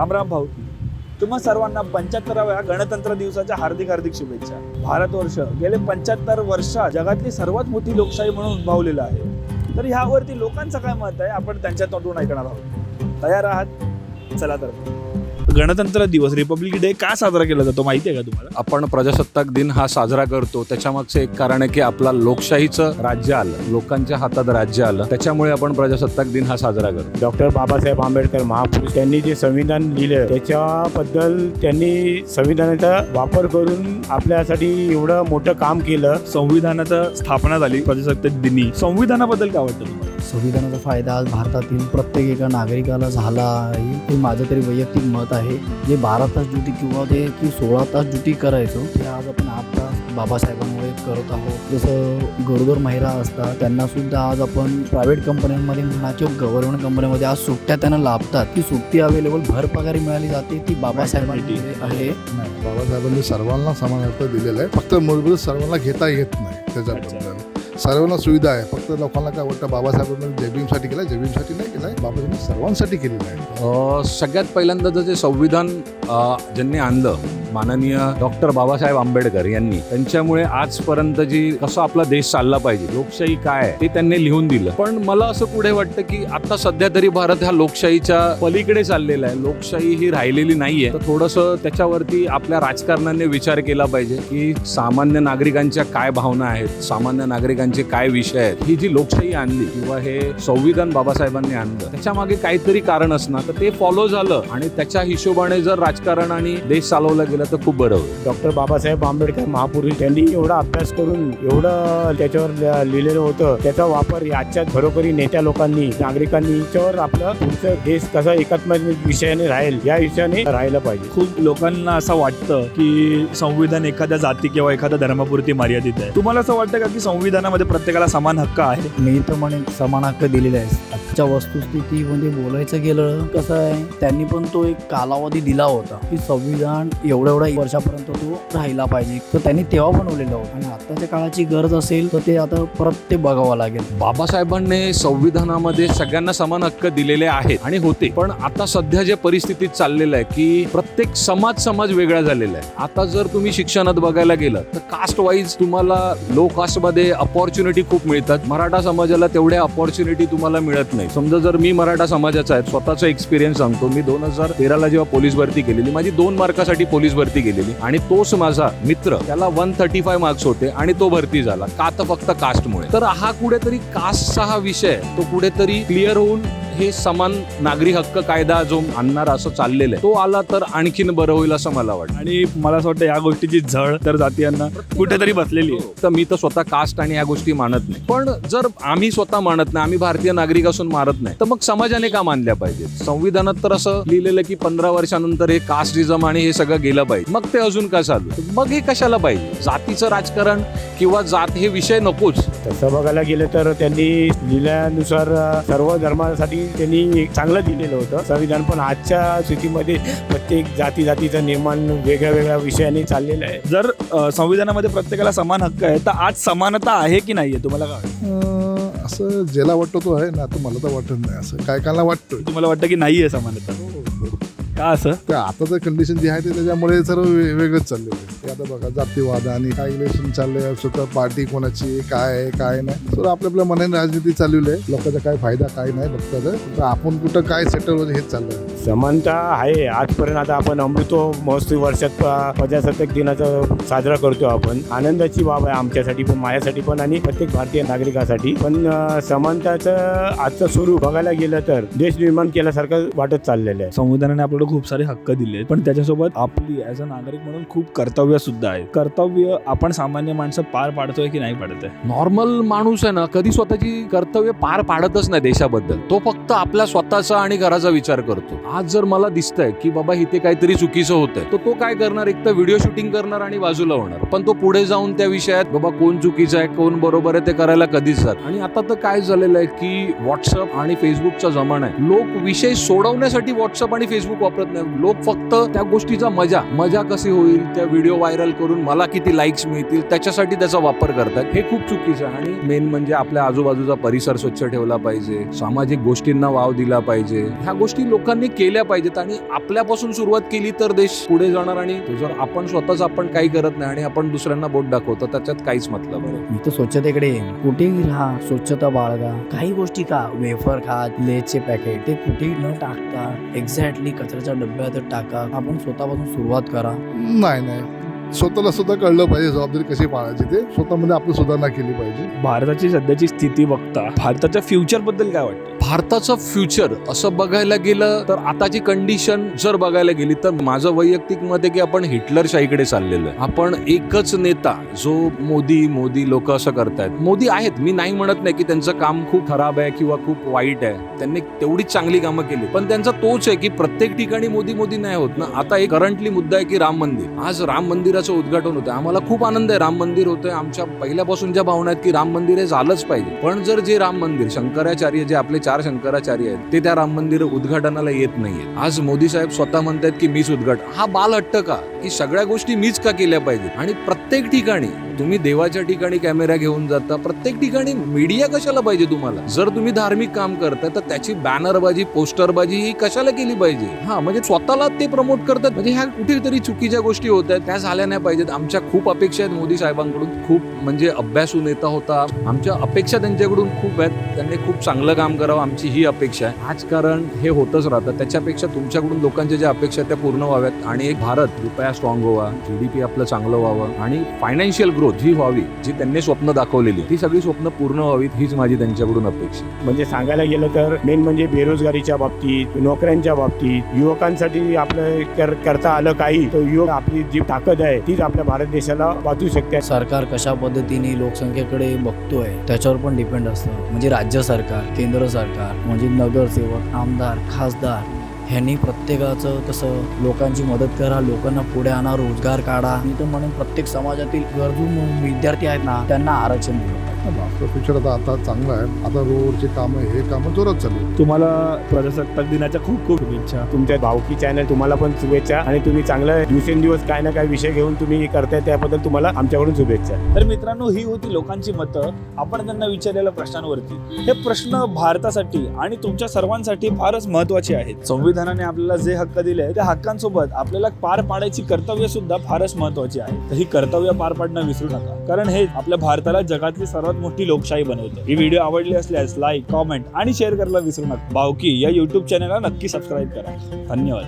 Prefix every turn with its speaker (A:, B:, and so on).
A: रामराम भाऊ. तुम्हा सर्वांना पंच्याहत्तराव्या गणतंत्र दिवसाच्या हार्दिक हार्दिक शुभेच्छा. भारतवर्ष गेले पंच्याहत्तर वर्ष जगातली सर्वात मोठी लोकशाही म्हणून उद्भवलेलं आहे. तर ह्यावरती लोकांचं काय मत आहे? आपण त्यांच्या तोंडून ऐकणार आहोत. तयार आहात? चला तर. गणतंत्र दिवस रिपब्लिक डे का साजरा केला जातो माहिती आहे का तुम्हाला?
B: आपण प्रजासत्ताक दिन हा साजरा करतो. त्याच्यामागचं एक कारण आहे की आपला लोकशाहीचं राज्य आलं. लोकांच्या हातात राज्य आलं. त्याच्यामुळे आपण प्रजासत्ताक दिन हा साजरा करतो.
C: डॉक्टर बाबासाहेब आंबेडकर महापुरुष त्यांनी जे संविधान लिहिलं त्याच्याबद्दल त्यांनी संविधानाचा वापर करून आपल्यासाठी एवढं मोठं काम केलं.
A: संविधानाचा स्थापना झाली प्रजासत्ताक दिनी. संविधानाबद्दल काय वाटतं तुम्हाला?
D: संविधानाचा फायदा आज भारतातील प्रत्येक एका नागरिकाला झाला आहे. हे माझं तरी वैयक्तिक मत आहे. जे बारा तास ड्युटी किंवा ते की सोळा तास ड्युटी करायचो ते आज आपण आठ तास बाबासाहेबांमुळे करत आहोत. जसं गरोदर महिला असतात त्यांना सुद्धा आज आपण प्रायव्हेट कंपन्यांमध्ये म्हणा किंवा गव्हर्नमेंट कंपन्यांमध्ये आज सुट्ट्या त्यांना लाभतात. ती सुट्टी अवेलेबल भर पगारी मिळाली जाते ती बाबासाहेबांमुळे आहे.
E: बाबासाहेबांनी सर्वांना समान अर्थ दिलेला आहे. फक्त मूलभूत सर्वांना घेता येत नाही त्याच्याबद्दल. सर्वांना सुविधा आहे. फक्त लोकांना काय वाटतं बाबासाहेबांनी जयभीमसाठी केलं जयभीमसाठी नाही केलं आहे बाबासाहेबांनी सर्वांसाठी केलेलं आहे.
B: सगळ्यात पहिल्यांदा जे संविधान ज्यांनी आणलं माननीय डॉक्टर बाबासाहेब आंबेडकर यांनी त्यांच्यामुळे आजपर्यंत जी कसं आपला देश चालला पाहिजे लोकशाही काय आहे ते त्यांनी लिहून दिलं. पण मला असं पुढे वाटतं की आता सध्या तरी भारत ह्या लोकशाहीच्या पलीकडे चाललेला आहे. लोकशाही ही राहिलेली नाहीये. तर थोडंसं त्याच्यावरती आपल्या राजकारणाने विचार केला पाहिजे की सामान्य नागरिकांच्या काय भावना आहेत सामान्य नागरिकांचे काय विषय आहेत ही जी लोकशाही आणली किंवा हे संविधान बाबासाहेबांनी आणलं त्याच्यामागे काहीतरी कारण असणार. तर ते फॉलो झालं आणि त्याच्या हिशोबाने जर राजकारण आणि देश चालवला गेला तर खूप बरं होईल.
C: डॉक्टर बाबासाहेब आंबेडकर महापुरुष त्यांनी एवढा अभ्यास करून एवढं त्याच्यावर लिहिलेलं होतं. त्याचा वापर आजच्या घरोघरी नेत्या लोकांनी नागरिकांनी याच्यावर आपलं पुढचं देश कसा एकात्मिक विषयाने राहील या विषयाने राहायला पाहिजे.
A: खूप लोकांना असं वाटतं की संविधान एखाद्या जाती किंवा एखाद्या धर्मापुरती मर्यादित आहे. तुम्हाला असं वाटतं का की संविधानामध्ये प्रत्येकाला समान हक्क आहे?
D: मी तर म्हणेन समान हक्क दिलेले आहेत. आजच्या वस्तुस्थितीमध्ये बोलायचं गेलं कसं आहे त्यांनी पण तो एक कालावधी दिला होता. की संविधान एवढ्या एवढ्या वर्षापर्यंत तो राहिला पाहिजे. तर त्यांनी तेव्हा बनवलेलं होतं. आणि आताच्या काळाची गरज असेल तर ते आता परत ते बघावं लागेल.
B: बाबासाहेबांनी संविधानामध्ये सगळ्यांना समान हक्क दिलेले आहेत आणि होते. पण आता सध्या जे परिस्थितीत चाललेलं आहे की प्रत्येक समाज समाज वेगळा झालेला आहे. आता जर तुम्ही शिक्षणात बघायला गेलं तर कास्ट वाईज तुम्हाला लो कास्टमध्ये अपॉर्च्युनिटी खूप मिळतात. मराठा समाजाला तेवढ्या अपॉर्च्युनिटी तुम्हाला मिळत नाही. नाही. समजा जर मी मराठा समाजाचा आहे स्वतःचा एक्सपिरियन्स सांगतो. मी दोन हजार तेराला जेव्हा पोलीस भरती केलेली माझी दोन मार्कासाठी पोलीस भरती केलेली. आणि तोच माझा मित्र त्याला वन थर्टी फाय मार्क्स होते आणि तो भरती झाला. का तर फक्त कास्टमुळे तर हा कुठेतरी कास्टचा हा विषय तो कुठेतरी क्लिअर होऊन हे समान नागरी हक्क कायदा जो आणणार असं चाललेलं आहे तो आला तर आणखीन बरं होईल असं मला वाटतं.
A: आणि मला असं वाटतं या गोष्टीची झळ तर जातीयांना कुठेतरी बसलेली आहे.
B: तर मी तर स्वतः कास्ट आणि या गोष्टी मानत नाही. पण जर आम्ही स्वतः मानत नाही आम्ही भारतीय नागरिक असून मारत नाही तर मग समाजाने का मानल्या पाहिजेत? संविधानात तर असं लिहिलेलं की पंधरा वर्षानंतर हे कास्टिझम आणि हे सगळं गेलं पाहिजे. मग ते अजून का चालू मग हे कशाला पाहिजे? जातीचं राजकारण किंवा जात हे विषय नकोच.
C: तसं बघायला गेलं तर त्यांनी लिहिल्यानुसार सर्व धर्मासाठी त्यांनी एक चांगलं दिलेलं होतं. संविधान पण आजच्या स्थितीमध्ये प्रत्येक जाती जातीचं निर्माण वेगळ्या वेगळ्या विषयाने चाललेलं आहे.
A: जर संविधानामध्ये प्रत्येकाला समान हक्क आहे तर आज समानता आहे की नाहीये? तुम्हाला काय
E: असं ज्याला वाटतं तो आहे ना तर मला तर वाटत नाही असं. काय कायला वाटतं
A: तुम्हाला वाटतं की नाहीये समानता? का असं?
E: आता तर कंडिशन जी आहे ते त्याच्यामुळे सर्व वेगळंच चाललेलं आहे. आता बघा जातीवाद आणि काय इलेक्शन चाललंय स्वतः पार्टी कोणाची काय आहे काय नाही. सर आपल्या आपल्या मनाने राजनीती चालवली आहे. लोकांचा काय फायदा काय नाही बघतात. तर आपण कुठं काय सेटल होतं हेच चाललंय.
C: समानता आहे. आजपर्यंत आता आपण अमृतो महोत्सवी वर्षात प्रजासत्ताक दिनाचा साजरा करतो आपण. आनंदाची बाब आहे आमच्यासाठी पण माझ्यासाठी पण आणि प्रत्येक भारतीय नागरिकासाठी. पण समानताचं आजचं स्वरूप बघायला गेलं तर देश निर्माण केल्यासारखं वाटत चाललेलं आहे.
A: संविधानाने आपल्याला खूप सारे हक्क दिले आहेत पण त्याच्यासोबत आपली ॲज अ नागरिक म्हणून खूप कर्तव्य सुद्धा आहेत कर्तव्य आपण सामान्य माणसं पार पाडतोय की नाही पाडत आहे
B: नॉर्मल माणूस आहे ना कधी स्वतःची कर्तव्य पार पाडतच नाही देशाबद्दल. तो फक्त आपल्या स्वतःचा आणि घराचा विचार करतो. आज जर मला दिसतंय की बाबा इथे काहीतरी चुकीचं होतंय तर तो काय करणार? एक तर व्हिडिओ शूटिंग करणार आणि बाजूला होणार. पण तो पुढे जाऊन त्या विषयात बाबा कोण चुकीचं आहे कोण बरोबर आहे ते करायला कधीच जात आणि आता तर काय झालेलं आहे की व्हॉट्सअप आणि फेसबुकचा जमाना आहे. लोक विषय सोडवण्यासाठी व्हॉट्सअप आणि फेसबुक वापरत नाही लोक फक्त त्या गोष्टीचा मजा मजा कशी होईल त्या व्हिडिओ व्हायरल करून मला किती लाईक्स मिळतील त्याच्यासाठी त्याचा वापर करतात. हे खूप चुकीचं आहे. आणि मेन म्हणजे आपल्या आजूबाजूचा परिसर स्वच्छ ठेवला पाहिजे. सामाजिक गोष्टींना वाव दिला पाहिजे. ह्या गोष्टी लोकांनी केल्या पाहिजेत आणि आपल्यापासून सुरुवात केली तर देश पुढे जाणार आणि जर आपण स्वतःच आपण काही करत नाही आणि आपण दुसऱ्यांना बोट दाखवतो त्याच्यात काहीच मतलब नाही.
D: मी तर स्वच्छतेकडे येईन. कुठेही राहा स्वच्छता बाळगा. काही गोष्टी का वेफर खा लेचे पॅकेट ते कुठेही न टाकता एक्झॅक्टली कचऱ्याच्या डब्यात टाका. आपण स्वतःपासून सुरुवात करा.
E: नाही नाही. स्वतःला सुद्धा कळलं पाहिजे जबाबदारी कशी पाळायची ते. स्वतःमध्ये आपली सुधारणा केली पाहिजे.
A: भारताची सध्याची स्थिती बघता भारताच्या फ्युचरबद्दल काय वाटतं?
B: भारताचं फ्युचर असं बघायला गेलं तर आताची कंडिशन जर बघायला गेली तर माझं वैयक्तिक मत आहे की आपण हिटलरशाहीकडे चाललेलं आहे. आपण एकच नेता जो मोदी मोदी लोक असं करतायत. मोदी आहेत. मी नाही म्हणत नाही की त्यांचं काम खूप खराब आहे किंवा खूप वाईट आहे. त्यांनी तेवढीच चांगली कामं केली. पण त्यांचा तोच आहे की प्रत्येक ठिकाणी मोदी मोदी नाही होत ना. आता एक करंटली मुद्दा आहे की राम मंदिर. आज राम मंदिराचं उद्घाटन होतं आम्हाला खूप आनंद आहे. राम मंदिर होतंय. आमच्या पहिल्यापासून ज्या भावना आहेत की राम मंदिर हे झालंच पाहिजे. पण जर जे राम मंदिर शंकराचार्य जे आपले चार शंकराचार्य आहेत. ते त्या राम मंदिर उद्घाटनाला येत नाहीये आज मोदी साहेब स्वतः म्हणतात की मीच उद्घाटन हा बाल हट्ट का? की सगळ्या गोष्टी मीच का केल्या पाहिजेत? आणि प्रत्येक ठिकाणी तुम्ही देवाच्या ठिकाणी कॅमेरा घेऊन जाता प्रत्येक ठिकाणी मीडिया कशाला पाहिजे तुम्हाला? जर तुम्ही धार्मिक काम करताय तर त्याची बॅनरबाजी पोस्टरबाजी ही कशाला केली पाहिजे? हा म्हणजे स्वतःला ते प्रमोट करतात. म्हणजे ह्या कुठेतरी चुकीच्या गोष्टी होत आहेत त्या झाल्या नाही पाहिजेत. आमच्या खूप अपेक्षा आहेत मोदी साहेबांकडून. खूप म्हणजे अभ्यासू नेता होता. आमच्या अपेक्षा त्यांच्याकडून खूप आहेत. त्यांनी खूप चांगलं काम करावं आमची ही अपेक्षा आहे. राजकारण हे होतच राहतं. त्याच्यापेक्षा तुमच्याकडून लोकांच्या ज्या अपेक्षा आहेत त्या पूर्ण व्हाव्यात. आणि एक भारत रुपया स्ट्रॉंग व्हावा जीडीपी आपलं चांगलं व्हावं. आणि फायनान्शियल ग्रोथ जी व्हावी जी त्यांनी स्वप्न दाखवलेली. ती सगळी स्वप्न पूर्ण व्हावीत हीच माझी त्यांच्याकडून अपेक्षा. आहे.
C: म्हणजे सांगायला गेलं तर मेन म्हणजे बेरोजगारीच्या बाबतीत नोकऱ्यांच्या बाबतीत युवकांसाठी आपलं कर करता आलं काही तर युवक आपली जी ताकद आहे तीच आपल्या भारत देशाला वाचू शकते.
D: सरकार कशा पद्धतीने लोकसंख्येकडे बघतोय त्याच्यावर पण डिपेंड असतं. म्हणजे राज्य सरकार केंद्र सरकार म्हणजे नगरसेवक आमदार खासदार ह्यांनी प्रत्येकाचं कसं लोकांची मदत करा लोकांना पुढे आणा रोजगार काढा. मी तर म्हणून प्रत्येक समाजातील गरजू विद्यार्थी आहेत ना त्यांना आरक्षण दिलं.
E: आपलं फ्युचर आता आता चांगलं आहे. आता रोडची कामं हे कामं जोरात चालू आहेत.
A: तुम्हाला प्रजासत्ताक दिनाच्या खूप खूप शुभेच्छा.
C: तुमच्या भावकी चॅनल तुम्हाला पण शुभेच्छा आणि तुम्ही चांगलं दिवसेंदिवस काय ना काय विषय घेऊन तुम्ही करताय त्याबद्दल तुम्हाला आमच्याकडून शुभेच्छा.
A: तर मित्रांनो ही होती लोकांची मतं. आपण त्यांना विचारलेल्या प्रश्नांवरती. हे प्रश्न भारतासाठी आणि तुमच्या सर्वांसाठी फारच महत्त्वाचे आहेत. संविधानाने आपल्याला जे हक्क दिले त्या हक्कांसोबत आपल्याला पार पाडायची कर्तव्य सुद्धा फारच महत्वाची आहे. तर ही कर्तव्य पार पाडणं विसरू नका. कारण हे आपल्या भारताला जगातली सर्वात मोठी लोकशाही बनवतो. ही व्हिडिओ आवडली असल्यास लाईक कॉमेंट आणि शेअर करायला विसरू नका. भावकी या युट्यूब चॅनलला नक्की सबस्क्राईब करा. धन्यवाद.